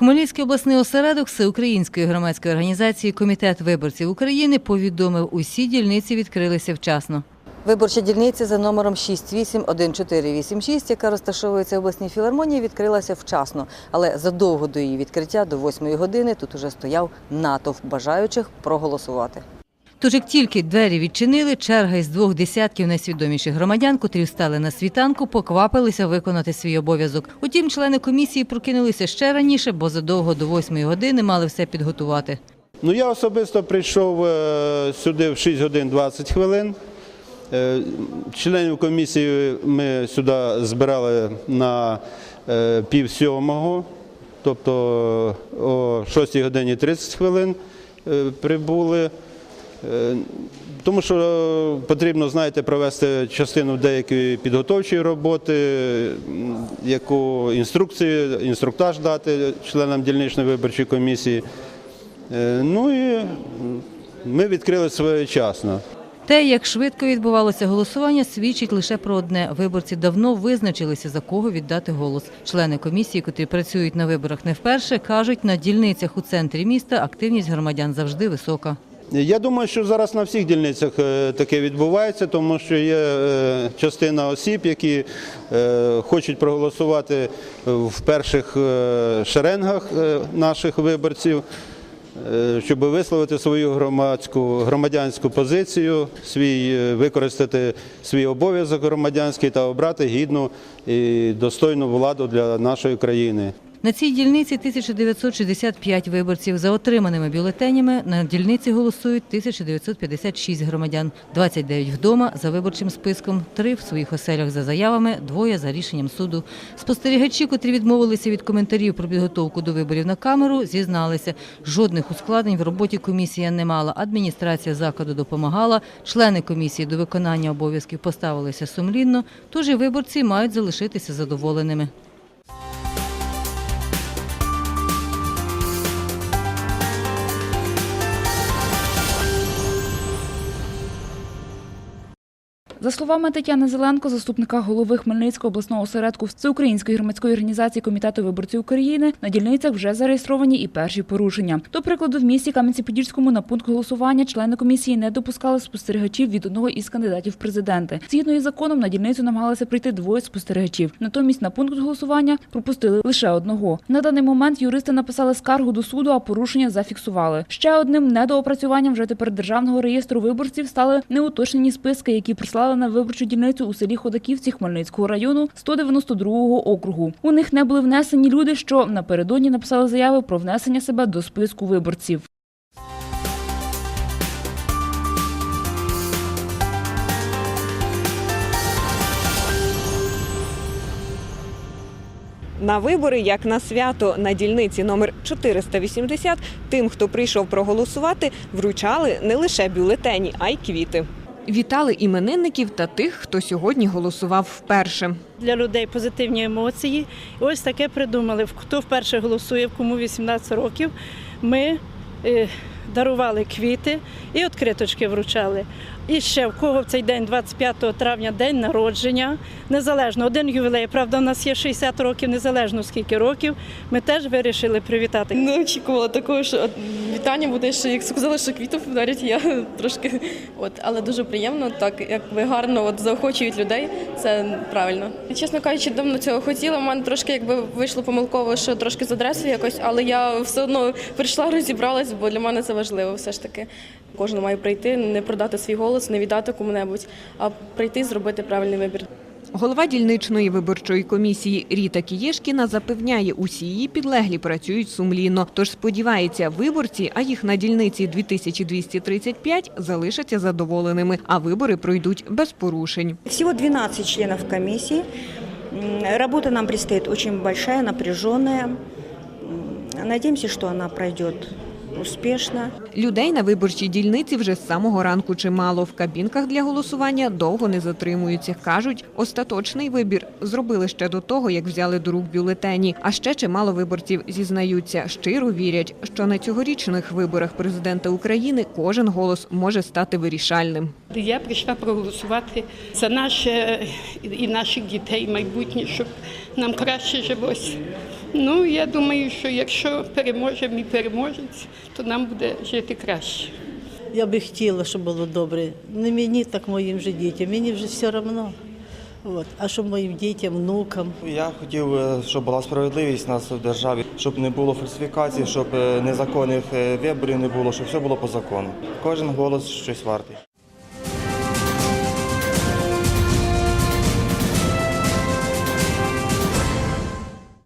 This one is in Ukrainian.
Хмельницький обласний осередок Всеукраїнської громадської організації Комітет виборців України повідомив, усі дільниці відкрилися вчасно. Виборча дільниця за номером 681486, яка розташовується в обласній філармонії, відкрилася вчасно, але задовго до її відкриття, до 8 години, тут уже стояв натовп бажаючих проголосувати. Тож як тільки двері відчинили, черга із двох десятків найсвідоміших громадян, котрі встали на світанку, поквапилися виконати свій обов'язок. Утім, члени комісії прокинулися ще раніше, бо задовго до 8 години мали все підготувати. Ну, я особисто прийшов е, сюди в 6 годин 20 хвилин. Е, Членів комісії ми сюди збирали на е, пів сьомого, тобто о 6 годині 30 хвилин прибули. Е, Тому що потрібно, знаєте, провести частину деякої підготовчої роботи, яку інструкцію, інструктаж дати членам дільничної виборчої комісії. Е, Ну і ми відкрили своєчасно. Те, як швидко відбувалося голосування, свідчить лише про одне: виборці давно визначилися за кого віддати голос. Члени комісії, котрі працюють на виборах не вперше, кажуть, на дільницях у центрі міста активність громадян завжди висока. Я думаю, що зараз на всіх дільницях е, таке відбувається, тому що є е, частина осіб, які е, хочуть проголосувати в перших шеренгах наших виборців, щоб висловити свою громадську громадянську позицію, свій використати свій обов'язок громадянський та обрати гідну і достойну владу для нашої країни. На цій дільниці 1965 виборців. За отриманими бюлетенями на дільниці голосують 1956 громадян, 29 вдома за виборчим списком, 3 в своїх оселях за заявами, двоє за рішенням суду. Спостерігачі, котрі відмовилися від коментарів про підготовку до виборів на камеру, зізналися, жодних ускладнень в роботі комісія не мала. Адміністрація закладу допомагала, члени комісії до виконання обов'язків поставилися сумлінно, тож і виборці мають залишитися задоволеними. За словами Тетяни Зеленко, заступника голови Хмельницького обласного осередку Всеукраїнської громадської організації Комітету виборців України, на дільницях вже зареєстровані і перші порушення. До прикладу, в місті Кам'янці-Подільському на пункт голосування члени комісії не допускали спостерігачів від одного із кандидатів в президенти. Згідно із законом, на дільницю намагалися прийти двоє спостерігачів. Натомість на пункт голосування пропустили лише одного. На даний момент юристи написали скаргу до суду, а порушення зафіксували. Ще одним недоопрацюванням вже тепер державного реєстру виборців стали неуточнені списки, які прислали на виборчу дільницю у селі Ходаківці Хмельницького району 192-го округу. У них не були внесені люди, що напередодні написали заяви про внесення себе до списку виборців. На вибори, як на свято на дільниці номер 480, тим, хто прийшов проголосувати, вручали не лише бюлетені, а й квіти. Вітали іменинників та тих, хто сьогодні голосував вперше. для людей позитивні емоції. Ось таке придумали. Хто вперше голосує, кому 18 років. Ми е, дарували квіти і відкриточки вручали. І ще в кого в цей день, 25 травня, день народження, незалежно, один ювілей. Правда, у нас є 60 років, незалежно скільки років. Ми теж вирішили привітати. Не очікувала такого, що вітання буде, що як сказали, що квітів подарять, я трошки от, але дуже приємно, так як ви гарно от заохочують людей, це правильно. Чесно кажучи, давно цього хотіла. У мене трошки якби вийшло помилково, що трошки з адресою якось, але я все одно прийшла, розібралась, бо для мене це важливо все ж таки. Кожен має прийти, не продати свій голос, не віддати кому-небудь, а прийти зробити правильний вибір. Голова дільничної виборчої комісії Ріта Кієшкіна запевняє, усі її підлеглі працюють сумлінно. Тож сподівається, виборці, а їх на дільниці 2235, залишаться задоволеними, а вибори пройдуть без порушень. Всего 12 членов комиссии. М, Работа нам предстоит очень большая, напряженная. Надеемся, что она пройдет успешно. Людей на виборчій дільниці вже з самого ранку чимало. В кабінках для голосування довго не затримуються. Кажуть, остаточний вибір зробили ще до того, як взяли до рук бюлетені. А ще чимало виборців зізнаються, щиро вірять, що на цьогорічних виборах президента України кожен голос може стати вирішальним. Я прийшла проголосувати за наше і наших дітей майбутнє, щоб нам краще жилось. Ну, я думаю, що якщо переможе мій переможець, то нам буде жити краще. Я би хотіла, щоб було добре. Не мені, так моїм же дітям. Мені вже все одно. От. А щоб моїм дітям, внукам. Я хотів, щоб була справедливість у нас в державі, щоб не було фальсифікацій, щоб е, незаконних е, виборів не було, щоб все було по закону. Кожен голос щось вартий.